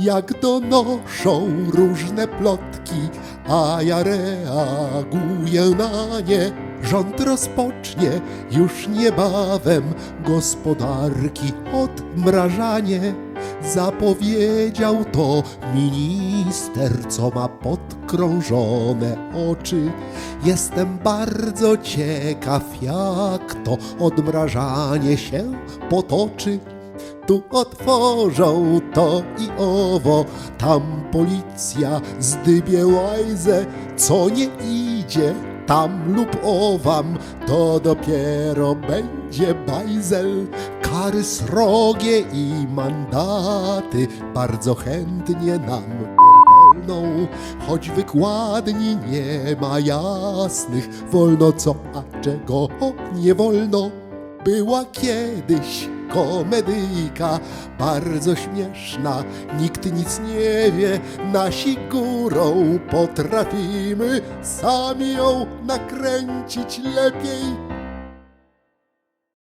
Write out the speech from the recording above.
jak donoszą różne plotki, a ja reaguję na nie. Rząd rozpocznie już niebawem gospodarki odmrażanie. Zapowiedział to minister, co ma podkrążone oczy. Jestem bardzo ciekaw, jak to odmrażanie się potoczy. Tu otworzą to i owo, tam policja zdybie łajzę, co nie idzie tam lub owam, to dopiero będzie bajzel. Kary srogie i mandaty bardzo chętnie nam pierdolną, choć wykładni nie ma jasnych, wolno co, a czego nie wolno. Była kiedyś komedyjka, bardzo śmieszna, nikt nic nie wie, nasi górą potrafimy sami ją nakręcić lepiej